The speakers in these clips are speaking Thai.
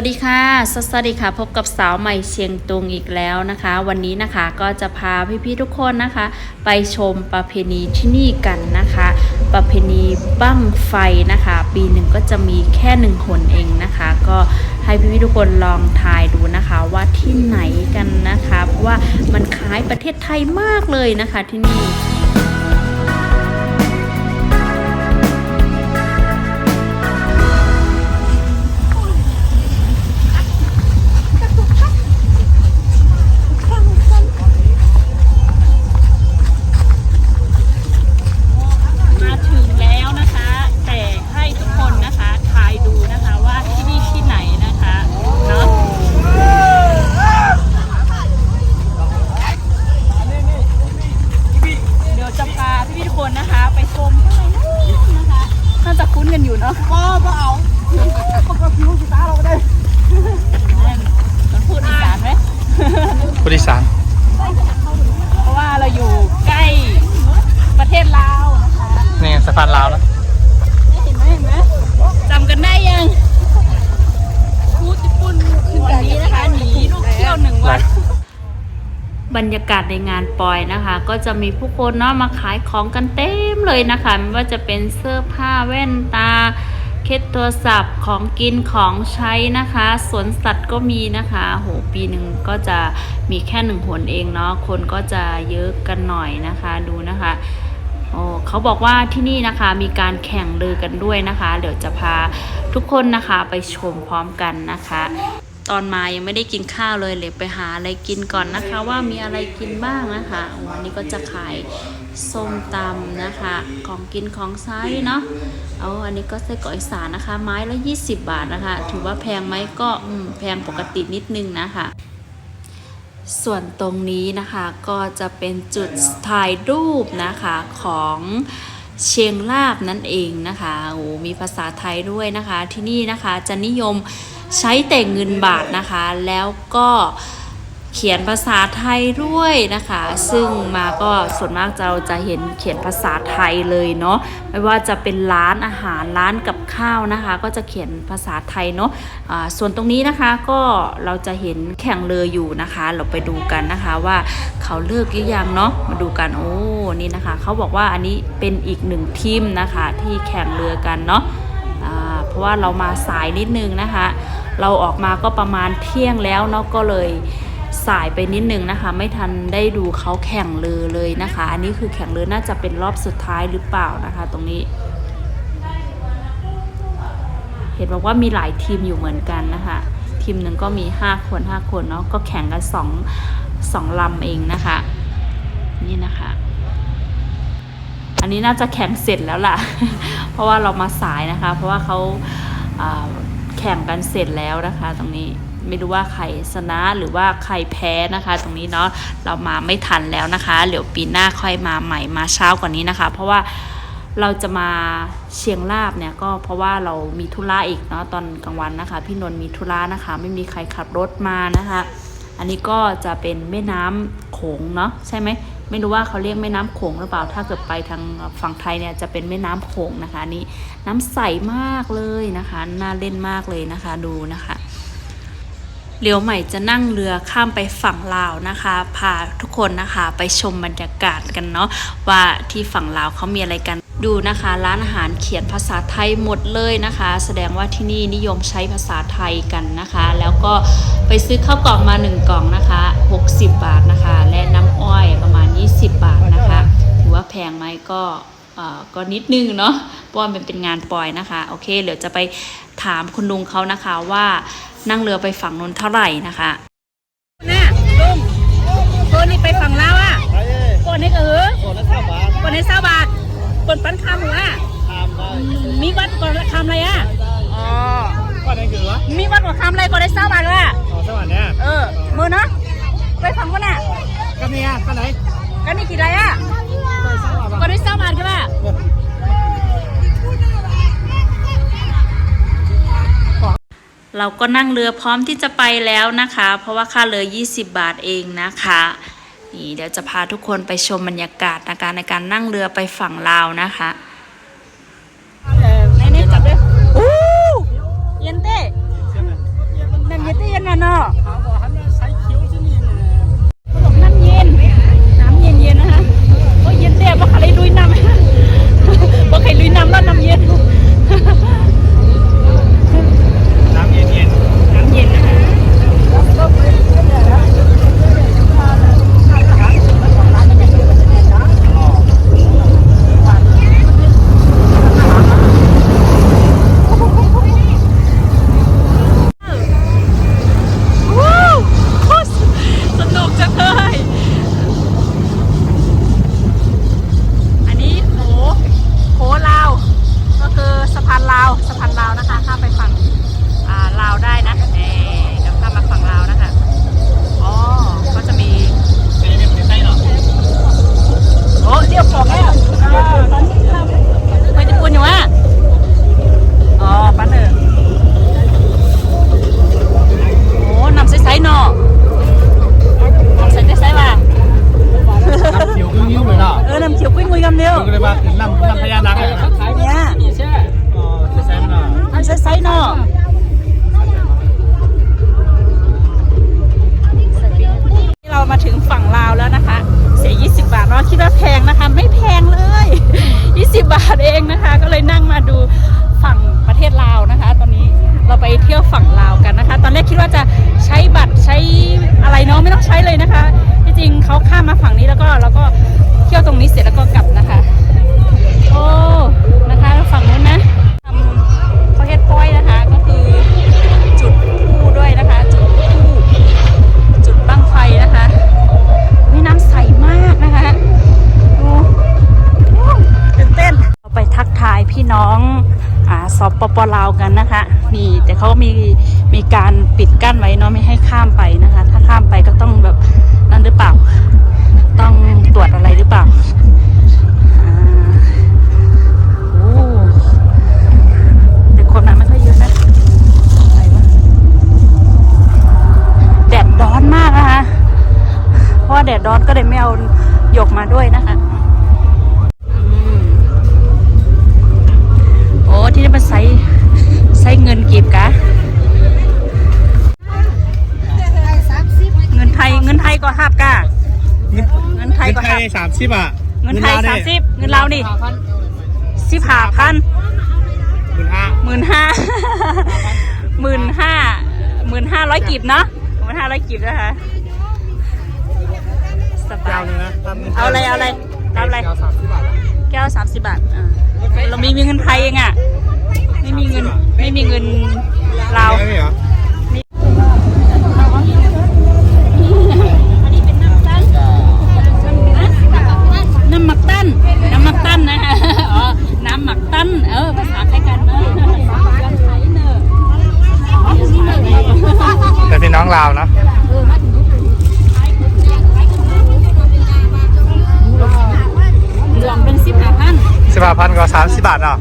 สวัสดีค่ะ สวัสดีค่ะ พบกับสาวใหม่เชียงตุงอีกแล้วนะคะ วันนี้นะคะก็จะพาพี่ๆทุกคนนะคะ ไปชมประเพณีที่นี่กันนะคะ ประเพณีบั้งไฟนะคะ ปีหนึ่งก็จะมีแค่หนึ่งหนเองนะคะ ก็ให้พี่ๆทุกคนลองทายดูนะคะว่าที่ไหนกันนะคะ เพราะว่ามันคล้ายประเทศไทยมากเลยนะคะที่นี่ากาศในงานปอยนะคะ ก็จะมีผู้คนเนาะมาขายของกันเต็มเลยนะคะไม่ว่าจะเป็นเสื้อผ้าแว่นตา เคสโทรศัพท์ของกินของใช้นะคะ สวนสัตว์ก็มีนะคะ โหปีหนึ่งก็จะมีแค่หนึ่งหนเองเนาะคนก็จะเยอะกันหน่อยนะคะดูนะคะโอ้เขาบอกว่าที่นี่นะคะมีการแข่งเรือกันด้วยนะคะ เดี๋ยวจะพาทุกคนนะคะไปชมพร้อมกันนะคะ ตอนมายังไม่ได้กินข้าวเลยเลยไปหาอะไรกินก่อนนะคะ ว่ามีอะไรกินบ้างนะคะวันนี้ก็จะขายส้มตำนะคะ ของกินของใช้เนาะเอาอันนี้ก็ไส้กรอกอีสานนะคะ ไม้ละ 20 บาทนะคะ ถือว่าแพงไหมก็แพงปกตินิดนึงนะคะส่วนตรงนี้นะคะก็จะเป็นจุดถ่ายรูปนะคะของเชียงลาบนั่นเองนะคะโอ้มีภาษาไทยด้วยนะคะ ที่นี่นะคะจะนิยม ใช้แต่เงินบาทนะคะ แล้วก็เขียนภาษาไทยด้วยนะคะ ซึ่งมาก็ส่วนมากเราจะเห็นเขียนภาษาไทยเลยเนาะไม่ว่าจะเป็นร้านอาหารร้านกับข้าวนะคะ ก็จะเขียนภาษาไทยเนาะอ่าส่วนตรงนี้นะคะก็เราจะเห็นแข่งเรืออยู่นะคะ เราไปดูกันนะคะว่าเขาเลิกหรือยังเนาะมาดูกันโอ้นี่นะคะ เขาบอกว่าอันนี้เป็นอีกหนึ่งทีมนะคะที่แข่งเรือกันเนาะ ราะว่าเรามาสายนิดนึงนะคะ เราออกมาก็ประมาณเที่ยงแล้วเนาะก็เลยสายไปนิดนึงนะคะ ไม่ทันได้ดูเขาแข่งเรือเลยนะคะ อันนี้คือแข่งเรือน่าจะเป็นรอบสุดท้ายหรือเปล่านะคะ ตรงนี้ เห็นบอกว่ามีหลายทีมอยู่เหมือนกันนะคะ ทีมหนึ่งก็มี 5 คน 5 คนเนาะก็แข่งกัน2 2ลำเองนะคะ นี่นะคะ อันนี้น่าจะแข่งเสร็จแล้วล่ะ เพราะว่าเรามาสายนะคะ เพราะว่าเขาแข่งกันเสร็จแล้วนะคะ ตรงนี้ไม่รู้ว่าใครชนะหรือว่าใครแพ้นะคะ ตรงนี้เนาะเรามาไม่ทันแล้วนะคะเดี๋ยวปีหน้าค่อยมาใหม่มาเช้ากว่านี้นะคะ เพราะว่าเราจะมาเชียงลาบเนี่ยก็เพราะว่าเรามีธุระอีกเนาะตอนกลางวันนะคะ พี่นนท์มีธุระนะคะ ไม่มีใครขับรถมานะคะ อันนี้ก็จะเป็นแม่น้ำโขงเนาะใช่ไหม ไม่รู้ว่าเขาเรียกแม่น้ำโขงหรือเปล่า ถ้าเกิดไปทางฝั่งไทยเนี่ยจะเป็นแม่น้ำโขงนะคะนี่น้ำใสมากเลยนะคะ น่าเล่นมากเลยนะคะดูนะคะ เลี้ยวใหม่จะนั่งเรือข้ามไปฝั่งลาวนะคะ พาทุกคนนะคะไปชมบรรยากาศกันเนาะว่าที่ฝั่งลาวเขามีอะไรกันดูนะคะร้านอาหารเขียนภาษาไทยหมดเลยนะคะ แสดงว่าที่นี่นิยมใช้ภาษาไทยกันนะคะ แล้วก็ไปซื้อข้าวกล่องมา 1 กล่องนะคะ 60 บาทนะคะ และน้ำอ้อยประมาณ 20 บาทนะคะ ถือว่าแพงไหมก็เออก็นิดนึงเนาะเพราะว่ามันเป็นงานปล่อยนะคะ โอเคเดี๋ยวจะไปถามคุณลุงเขานะคะว่า นั่งเรือไปฝั่งนนเท่าไหร่นะคะน่ะลุงโกนี่ไปฝั่งลาวอะโกนี่ก็เออโอ้แล้วข้าวหวานโกนี่เศร้าบาทโกนปันคำหัวทำได้มีวัดก่อนคำอะไรอะอ๋อก็ได้คือวะมีวัดก่อนคำอะไรโกนี่เศร้าบาทเลยอะอ๋อสวัสดีเนี่ยเออมือเนาะไปฝั่งคนน่ะก็เนี่ยก็ไหนกันนี่กี่ไรอะก็สวัสดีโกนี่เศร้าบาทใช่ป่ะ เราก็นั่งเรือพร้อมที่จะไปแล้วนะคะ เพราะว่าค่าเรือ 20 บาทเองนะคะนี่เดี๋ยวจะพาทุกคนไปชมบรรยากาศนะคะในการนั่งเรือไปฝั่งลาวนะคะในนี้จับเลยอู้เย็นเต้ยันนันเนาะ ว่าจะใช้บัตรใช้อะไรเนาะไม่ต้องใช้เลยนะคะที่จริงเขาข้ามมาฝั่งนี้แล้วก็เราก็เที่ยวตรงนี้เสร็จแล้วก็กลับนะคะ โอ้นะคะฝั่งนู้นนะทำเขาเฮ็ดป้อยนะคะก็คือจุดผู้ด้วยนะคะ จุดผู้จุดบั้งไฟนะคะนี่น้ำใสมากนะคะดูโอ้ตื่นเต้นเราไปทักทายพี่น้องอ่าสปปลาวกันนะคะ นี่แต่เขามี มีการปิดกั้นไว้เนาะไม่ให้ข้ามไปนะคะ ถ้าข้ามไปก็ต้องแบบนั่นหรือเปล่า ต้องตรวจอะไรหรือเปล่าอ่าโอ้แต่คนมันไม่ค่อยเยอะนะอะไรวะแดดร้อนมากนะคะเพราะว่าแดดร้อนก็เลยไม่เอาหยกมาด้วยนะคะ สามสิบอะเงินไทยสามสิบเงินเราวนี่สิบห้าพันหมื่นห้าหมื่นห้าหมื่นห้าหมื่นห้าร้อยกีบเนาะหมื่นห้าร้อยกีบนะคะสบายาวเลยนะตามงินเอาอะไรเอาอะไรตามอะไรเก้าสามสิบบาทแก้วสามสิบบาทอ่าเรามีมีเงินไทยเองอะไม่มีเงินไม่มีเงินลาวไม่เหรอ สิบห้าพันก็สามสิบบาทเนาะ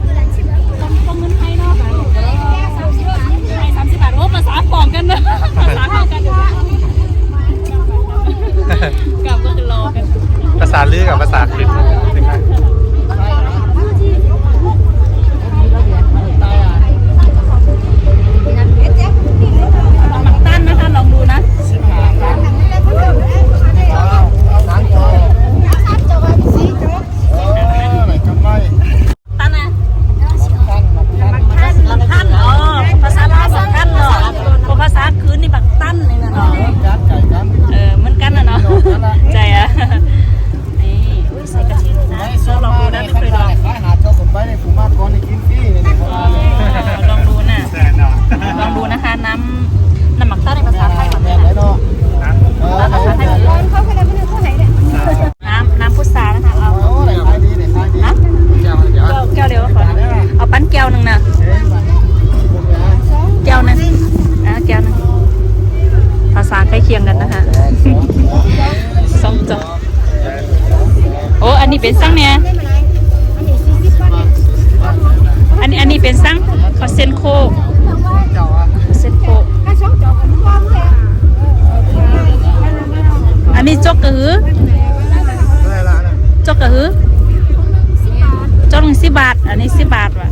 จกกระหือจกหนึ่งสิบบาท อันนี้สิบบาทว่ะ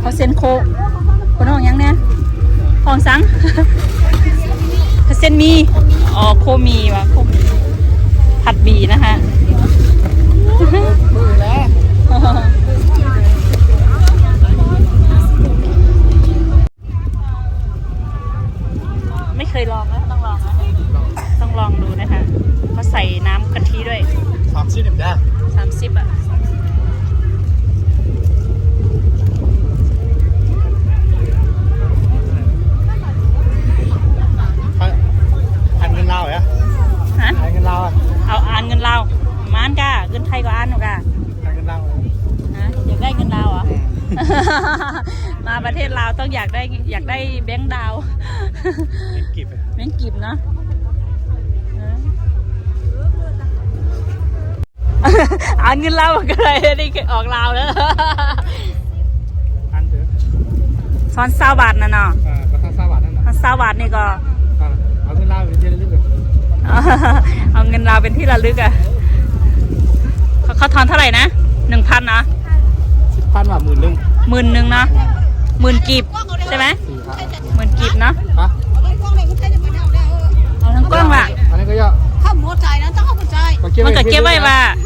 เขาเส้นโคคนห้องยังเนี่ยห้องซังเขาเส้นมี อ๋อโคมีว่ะโคมี ผัดหมีนะคะมือแล้วไม่เคยลองนะต้องลองนะต้องลองดูนะคะเขาใส่น้ำกะทิด้วยสามสิบหนึ่งได้ามสิบอะพันเงินลาวเหรอฮะพันเงินลาวอะเอาอ่านเงินเราวมานกาเงินไทยก็อ่านหนูกาพันเงินลาวฮะอยากได้เงินลาวเหรอมาประเทศลาวต้องอยากได้อยากได้แบงค์ดาวเป็นกิบแบงค์กิบเนาะ อ่านเงินลาวก็เลยนี่ออกลาวแล้วพันเถอะซ้อนซาวบาทนะเนาะอ่าก็ค่าสามบาทนั่นแหละซ้อนซาวบาทนี่ก็เอาเงินลาวไปเรียนเรื่องเอาเงินเราวเป็นที่ระลึกอะเขาเขาทอนเท่าไหร่นะหนึ่งพันนะสิบพันว่าหมื่นหนึ่งหมื่นหนึ่งเนาะหมื่นกีบใช่ไหมสี่พันหมื่นกีบเนาะฮะเอาทั้งกล้องล่ะอันนี้ก็เยอะเข้าหัวใจนะต้องเข้าหัวใจมันก็เก็บไว้ว่าเก็บไปเรื่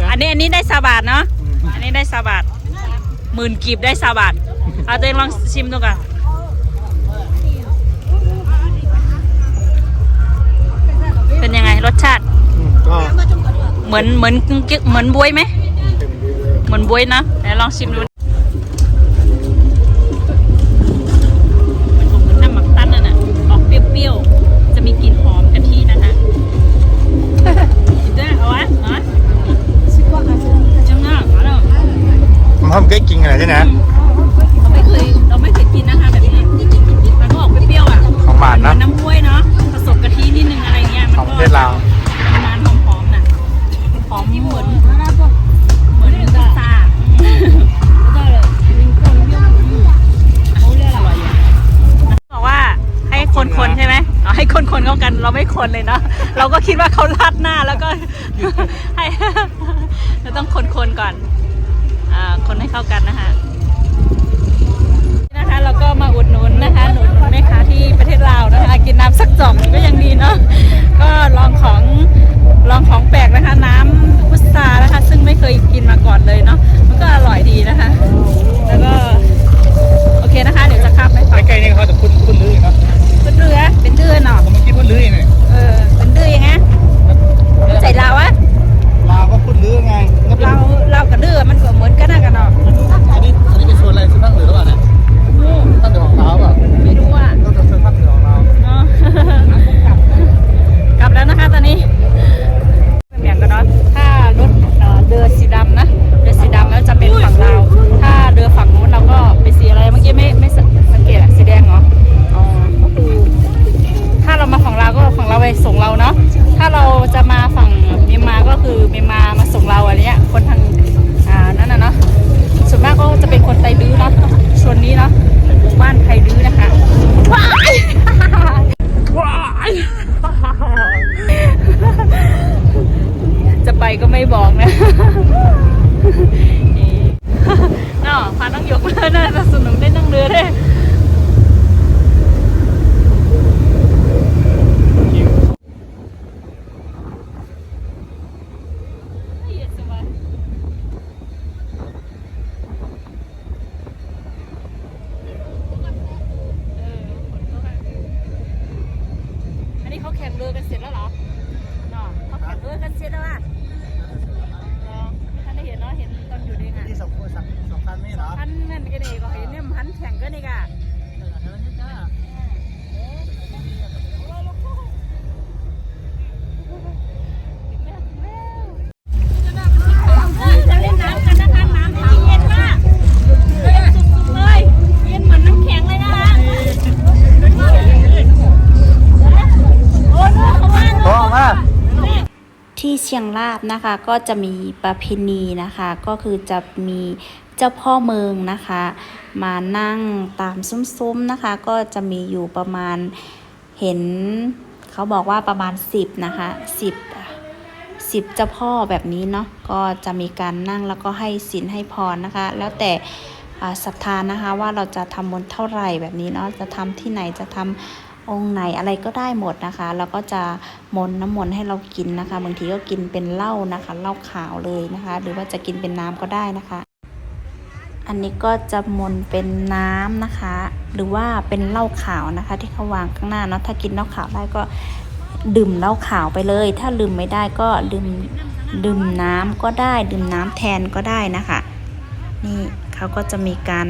อยๆนะอันนี้อันนี้ได้ซาบาทเนาะ อันนี้นี้ได้ซาบาทหมื่นกีบได้ซาบาทเอาตัวเองลองชิมดูก่อนเป็นยังไงรสชาติ ก็เหมือนเหมือนเหมือนบวยไหมเต็มดีเลยเหมือนบวยนะไหนลองชิมดู ไม่คนเลยเนาะเราก็คิดว่าเขาราดหน้าแล้วก็ให้เราต้องคนๆก่อนอ่าคนให้เข้ากันนะคะนะคะเราก็มาอุดหนุนนะคะหนุนแม่ค้าที่ประเทศลาวนะคะกินน้ำสักจ่องก็ยังดีเนาะก็ลองของลองของแปลกนะคะน้ำพุทรานะคะ ซึ่งไม่เคยกินมาก่อนเลยเนาะมันก็อร่อยดีนะคะ แล้วก็โอเคนะคะ เดี๋ยวจะข้ามไปฝั่งใกล้ๆนี่เขาจะพุ่นพุ่นลื้อเนาะ เป็นเรือเป็นเดือเนาะผมเมื่อกี้พุ่นลื้อเนี่ยเออเป็นเดือยังไงใส่ลาวอะลาวก็พุ่นลื้อไงก็เป็นเราเรากับเดือมันก็ ที่เชียงรากนะคะ ก็จะมีประเพณีนะคะ ก็คือจะมีเจ้าพ่อเมืองนะคะ มานั่งตามซุ้มๆนะคะ ก็จะมีอยู่ประมาณเห็นเขาบอกว่าประมาณ 10 นะคะ10 10เจ้าพ่อแบบนี้เนาะก็จะมีการนั่งแล้วก็ให้ศีลให้พรนะคะ แล้วแต่ศรัทธานะคะว่าเราจะทำบุญเท่าไหร่แบบนี้เนาะจะทำที่ไหนจะทำ องค์ไหนอะไรก็ได้หมดนะคะ แล้วก็จะมนน้ำมนต์ให้เรากินนะคะ บางทีก็กินเป็นเหล้านะคะเหล้าขาวเลยนะคะ หรือว่าจะกินเป็นน้ำก็ได้นะคะ อันนี้ก็จะมนเป็นน้ำนะคะ หรือว่าเป็นเหล้าขาวนะคะ ที่เขาวางข้างหน้าเนาะถ้ากินเหล้าขาวได้ก็ดื่มเหล้าขาวไปเลย ถ้าลืมไม่ได้ก็ดื่มดื่มน้ำก็ได้ ดื่มน้ำแทนก็ได้นะคะนี่เขาก็จะมีการ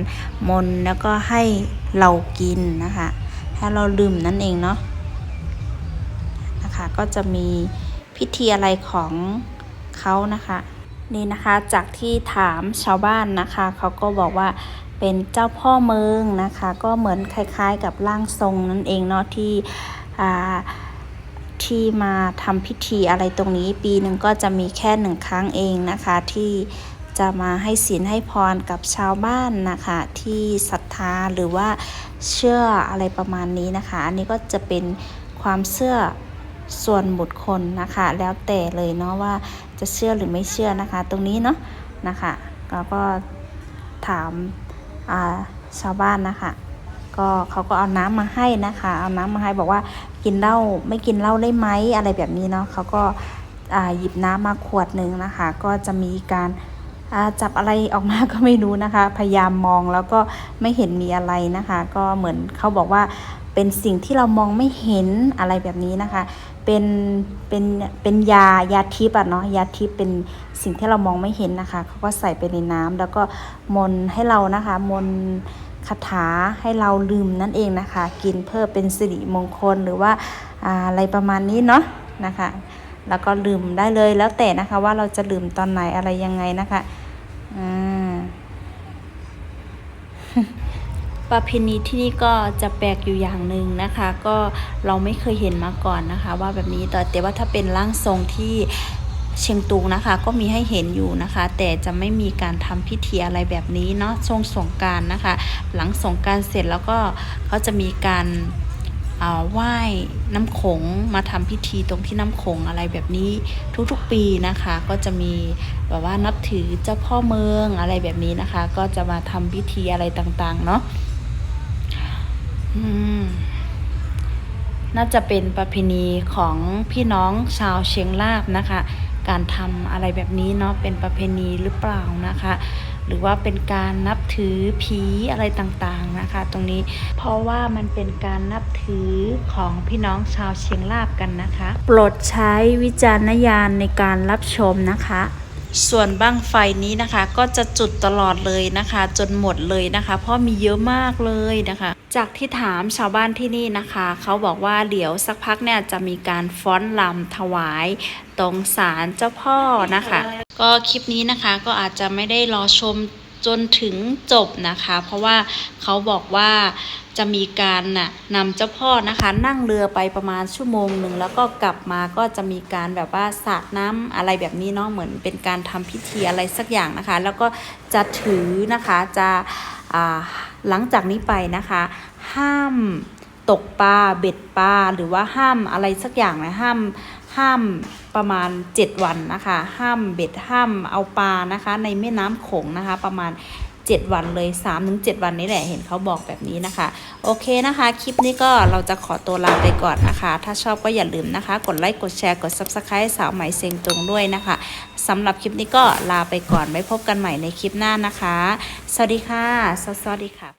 มนแล้วก็ให้เรากินนะคะ ถ้าเราลืมนั่นเองเนาะนะคะก็จะมีพิธีอะไรของเขานะคะนี่นะคะจากที่ถามชาวบ้านนะคะเขาก็บอกว่าเป็นเจ้าพ่อเมืองนะคะ ก็เหมือนคล้ายๆกับร่างทรงนั่นเองเนาะที่ที่มาทำพิธีอะไรตรงนี้ปีหนึ่งก็จะมีแค่หนึ่งครั้งเองนะคะที่จะมาให้ศีลให้พรกับชาวบ้านนะคะที่ศรัท ธาหรือว่าเชื่ออะไรประมาณนี้นะคะ อันนี้ก็จะเป็นความเชื่อส่วนบุคคลนะคะ แล้วแต่เลยเนาะว่าจะเชื่อหรือไม่เชื่อนะคะ ตรงนี้เนาะนะคะแล้วก็ถามาชาวบ้านนะคะก็เขาก็เอาน้ำมาให้นะคะ เอาน้ำมาให้บอกว่ากินเหล้าไม่กินเหล้าได้ไหมอะไรแบบนี้เนาะเขาก็หยิบน้ำมาขวดหนึ่งนะคะ ก็จะมีการ จับอะไรออกมาก็ไม่รู้นะคะ พยายามมองแล้วก็ไม่เห็นมีอะไรนะคะ ก็เหมือนเขาบอกว่าเป็นสิ่งที่เรามองไม่เห็นอะไรแบบนี้นะคะ เป็นเป็นเป็นยายาทิพย์อะเนาะยาทิพย์เป็นสิ่งที่เรามองไม่เห็นนะคะเขาก็ใส่ไปในน้ำแล้วก็มนให้เรานะคะ มนคาถาให้เราลืมนั่นเองนะคะ กินเพื่อเป็นสิริมงคลหรือว่าอ่าอะไรประมาณนี้เนาะนะคะ แล้วก็ลืมได้เลยแล้วแต่นะคะว่าเราจะลืมตอนไหนอะไรยังไงนะคะ อ่าประเพณีที่นี่ก็จะแปลกอยู่อย่างหนึ่งนะคะ ก็เราไม่เคยเห็นมาก่อนนะคะ ว่าแบบนี้แต่แต่ว่าถ้าเป็นร่างทรงที่เชียงตุงนะคะ ก็มีให้เห็นอยู่นะคะ แต่จะไม่มีการทำพิธีอะไรแบบนี้เนาะช่วงสงการนะคะ หลังสงการเสร็จแล้วก็เขาจะมีการ ไหว้น้ำโขงมาทำพิธีตรงที่น้ำโขงอะไรแบบนี้ทุกๆปีนะคะ ก็จะมีแบบว่านับถือเจ้าพ่อเมืองอะไรแบบนี้นะคะ ก็จะมาทำพิธีอะไรต่างๆ เนาะน่าจะเป็นประเพณีของพี่น้องชาวเชียงรากนะคะ การทำอะไรแบบนี้เนาะเป็นประเพณีหรือเปล่านะคะ หรือว่าเป็นการนับถือผีอะไรต่างๆนะคะ ตรงนี้เพราะว่ามันเป็นการนับถือของพี่น้องชาวเชียงรากกันนะคะ โปรดใช้วิจารณญาณในการรับชมนะคะส่วนบ้างไฟนี้นะคะก็จะจุดตลอดเลยนะคะ จนหมดเลยนะคะ เพราะมีเยอะมากเลยนะคะ จากที่ถามชาวบ้านที่นี่นะคะ เขาบอกว่าเดี๋ยวสักพักเนี่ยจะมีการฟ้อนลำถวาย ตรงศาลเจ้าพ่อนะคะ ก็คลิปนี้นะคะก็อาจจะไม่ได้รอชมจนถึงจบนะคะ เพราะว่าเขาบอกว่าจะมีการน่ะนำเจ้าพ่อนะคะนั่งเรือไปประมาณชั่วโมงหนึ่งแล้วก็กลับมาก็จะมีการแบบว่าสาดน้ำอะไรแบบนี้เนาะเหมือนเป็นการทำพิธีอะไรสักอย่างนะคะ แล้วก็จะถือนะคะจะอ่าหลังจากนี้ไปนะคะ ห้ามตกปลาเบ็ดปลาหรือว่าห้ามอะไรสักอย่างนะห้าม ห้ามประมาณ 7 วันนะคะ ห้ามเบ็ดห้ามเอาปลานะคะ ในแม่น้ำโขงนะคะ ประมาณ 7 วันเลย3-7ถึง7วันนี้แหละเห็นเขาบอกแบบนี้นะคะ โอเคนะคะ คลิปนี้ก็เราจะขอตัวลาไปก่อนนะคะ ถ้าชอบก็อย่าลืมนะคะ กดไลค์กดแชร์กด Subscribe สาวใหม่เซงตรงด้วยนะคะสำหรับคลิปนี้ก็ลาไปก่อนไว้พบกันใหม่ในคลิปหน้านะคะ สวัสดีค่ะ สวัสดีค่ะ